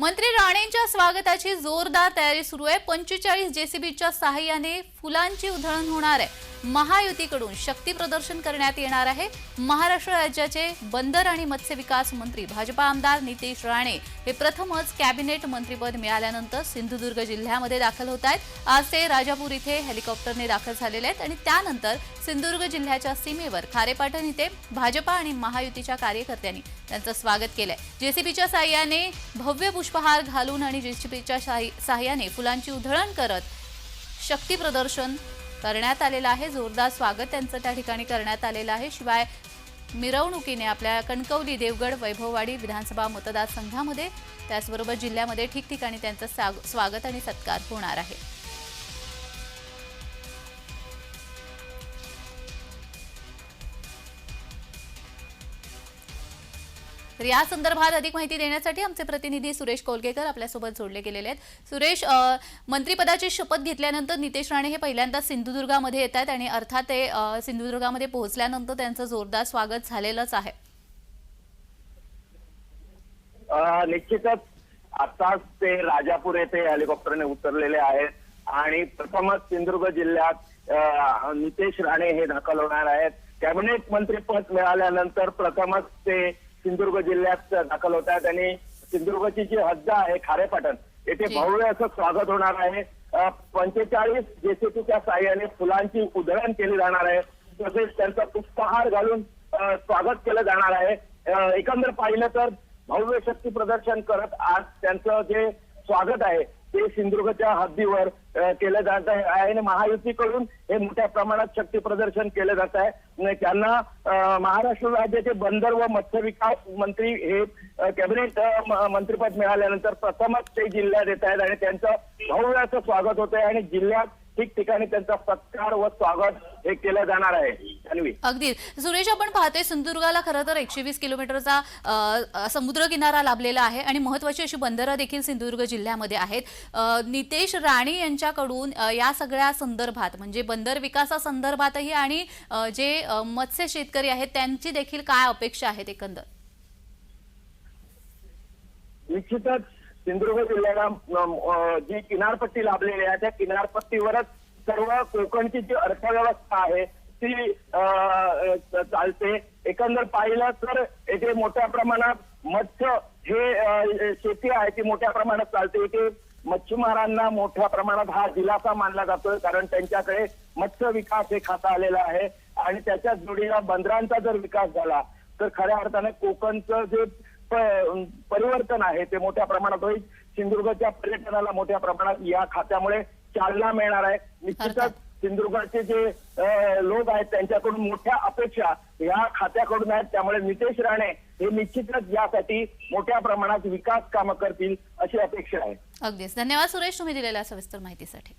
मंत्री राणेंच्या स्वागताची जोरदार तयारी सुरू आहे. पंचेचाळीस जेसीबीच्या सहाय्याने फुलांची उधळण होणार आहे. महायुतीकडून शक्ती प्रदर्शन करण्यात येणार आहे. महाराष्ट्र राज्याचे बंदर आणि मत्स्य विकास मंत्री भाजपा आमदार नितेश राणे हे प्रथमच कॅबिनेट मंत्रीपद मिळाल्यानंतर सिंधुदुर्ग जिल्ह्यामध्ये दाखल होत आहेत. आज ते राजापूर इथे हेलिकॉप्टरने दाखल झालेले आहेत आणि त्यानंतर सिंधुदुर्ग जिल्ह्याच्या सीमेवर खारेपाटण इथे भाजपा आणि महायुतीच्या कार्यकर्त्यांनी त्यांचं स्वागत केलंय. जेसीबीच्या साह्याने भव्य पुष्पहार घालून आणि जेसीबीच्या साह्याने फुलांची उधळण करत शक्ती प्रदर्शन करण्यात आलेलं आहे. जोरदार स्वागत त्यांचं त्या ठिकाणी करण्यात आलेलं आहे. शिवाय मिरवणुकीने आपल्या कणकवली देवगड वैभववाडी विधानसभा मतदारसंघामध्ये त्याचबरोबर जिल्ह्यामध्ये ठिकठिकाणी त्यांचं साग- स्वागत आणि सत्कार होणार आहे. तर या संदर्भात अधिक माहिती देण्यासाठी आमचे प्रतिनिधी सुरेश कोलगेकर आपल्यासोबत जोडले गेलेले आहेत. सुरेश मंत्रीपदाची शपथ घेतल्यानंतर नितेश राणे हे पहिल्यांदा सिंधुदुर्गामध्ये येत आहेत आणि अर्थात ते सिंधुदुर्गामध्ये पोहोचल्यानंतर त्यांचं जोरदार स्वागत झालेलंच आहे. निश्चितच आताच ते राजापूर येथे हेलिकॉप्टरने उतरलेले आहेत आणि प्रथमच सिंधुदुर्ग जिल्ह्यात नितेश राणे हे दाखल होणार आहेत. कॅबिनेट मंत्रीपद मिळाल्यानंतर प्रथमच ते सिंधुदुर्ग जिल्ह्यात दाखल होत आहेत आणि सिंधुदुर्गची जी हद्द आहे खारेपाटण येथे. भव्य असं स्वागत होणार आहे. पंचेचाळीस जेसीपीच्या साह्याने फुलांची उधळण केली जाणार आहे. तसेच त्यांचा पुष्पहार घालून स्वागत केलं जाणार आहे. एकंदर पाहिलं तर भव्य शक्ती प्रदर्शन करत आज त्यांचं जे स्वागत आहे ते सिंधुदुर्गच्या हद्दीवर केलं जात आहे. आणि महायुतीकडून हे मोठ्या प्रमाणात शक्ती प्रदर्शन केलं जात आहे. त्यांना महाराष्ट्र राज्याचे बंदर व मत्स्य विकास मंत्री हे कॅबिनेट मंत्रीपद मंत्रिपद मिळाल्यानंतर प्रथमच ते जिल्ह्यात येत आहेत आणि त्यांचं भव्य असं स्वागत होत आहे आणि जिल्ह्यात ठिकठिकाणी त्यांचा सत्कार व स्वागत हे केलं जाणार आहे. अगदी सुरेश आपण पाहतोय सिंधुदुर्गाला खरं तर एकशे वीस किलोमीटरचा अ, समुद्र किनारा लाभलेला आहे आणि महत्वाची अशी बंदरं देखील सिंधुदुर्ग जिल्ह्यामध्ये आहेत. अ, नितेश राणे यांच्याकडून अ, या सगळ्या संदर्भात म्हणजे बंदर विकासासंदर्भातही आणि अ, जे अ, मत्स्य शेतकरी आहेत त्यांची देखील काय अपेक्षा आहेत एकंदर? निश्चितच सिंधुदुर्ग जिल्ह्याला जी किनारपट्टी लाभलेली आहे त्या किनारपट्टीवरच सर्व कोकणची जी अर्थव्यवस्था आहे ती चालते. एकंदर पाहिलं तर येथे मोठ्या प्रमाणात मत्स्य हे शेती आहे ती मोठ्या प्रमाणात चालते. इथे मच्छीमारांना मोठ्या प्रमाणात हा दिलासा मानला जातोय कारण त्यांच्याकडे मत्स्य विकास हे खाता आलेला आहे. आणि त्याच्या जोडीला बंदरांचा जर विकास झाला तर खऱ्या अर्थाने कोकणचं जे परिवर्तन आहे. ते मोठ्या प्रमाणात होईल. सिंधुदुर्गच्या पर्यटनाला मोठ्या प्रमाणात या खात्यामुळे चालना मिळणार आहे. निश्चितच सिंधुदुर्गाचे जे लोक आहेत त्यांच्याकडून मोठ्या अपेक्षा या खात्याकडून आहेत. त्यामुळे नितेश राणे हे निश्चितच यासाठी मोठ्या प्रमाणात विकास कामं करतील अशी अपेक्षा आहे. अगदीच. धन्यवाद सुरेश तुम्ही दिलेल्या सविस्तर माहितीसाठी.